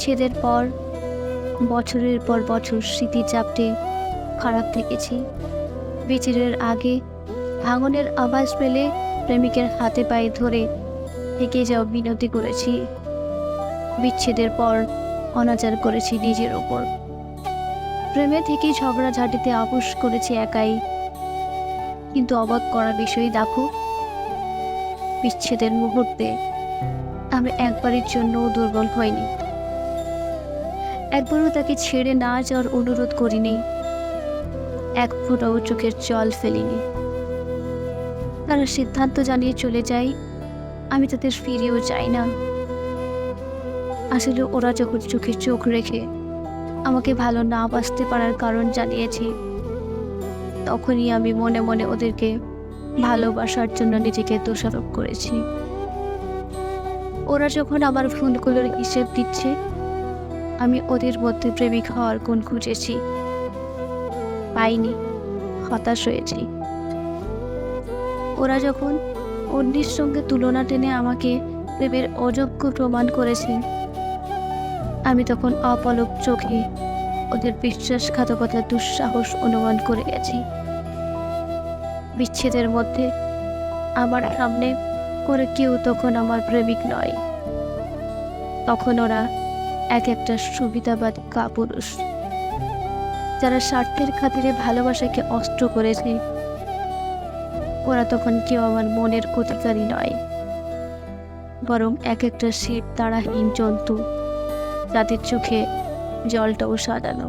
বিচ্ছেদের পর, বছরের পর বছর স্মৃতি চাপটে খারাপ থেকেছি। বিচ্ছেদের আগে ভাঙনের আওয়াজ পেলে প্রেমিকের হাতে পায়ে ধরে থেকে যাও বিনতি করেছি। বিচ্ছেদের পর অনাচার করেছি নিজের ওপর। প্রেমে থেকেই ঝগড়াঝাটিতে আপোষ করেছি একাই। কিন্তু অবাক করা বিষয় দেখো, বিচ্ছেদের মুহূর্তে আমি একবারের জন্যও দুর্বল হইনি। একবারও তাকে ছেড়ে না যাওয়ার অনুরোধ করিনি। এক ফোঁটাও চোখের জল ফেলিনি। তারা সিদ্ধান্ত জানিয়ে চলে যায়, আমি তাদের ফিরেও যাই না। আসলে ওরা যখন চোখে চোখ রেখে আমাকে ভালো না বাঁচতে পারার কারণ জানিয়েছে, তখনই আমি মনে মনে ওদেরকে ভালোবাসার জন্য নিজেকে দোষারোপ করেছি। ওরা যখন আমার ভুলগুলোর হিসেব দিচ্ছে আমি ওদের মধ্যে প্রেমিক হওয়ার গুণ খুঁজেছি। পাইনি, হতাশ হয়েছি। ওরা যখন অন্যের সঙ্গে তুলনা টেনে আমাকে প্রেমের অযোগ্য প্রমাণ করেছে, আমি তখন অপলক চোখে ওদের বিশ্বাসঘাতকতার দুঃসাহস অনুমান করে গেছি। বিচ্ছেদের মধ্যে আমার সামনে করে কেউ তখন আমার প্রেমিক নয়। তখন ওরা এক একটা সুবিধাবাদ কাপুরুষ। যারা স্বার্থের খাতিরে ভালোবাসাকে অস্ত্র করেছে, ওরা তখন কেউ আমার মনের অধিকারী নয়। বরং এক একটা শীত তারাহীন জন্তু, যাদের চোখে জলটাও সাজানো।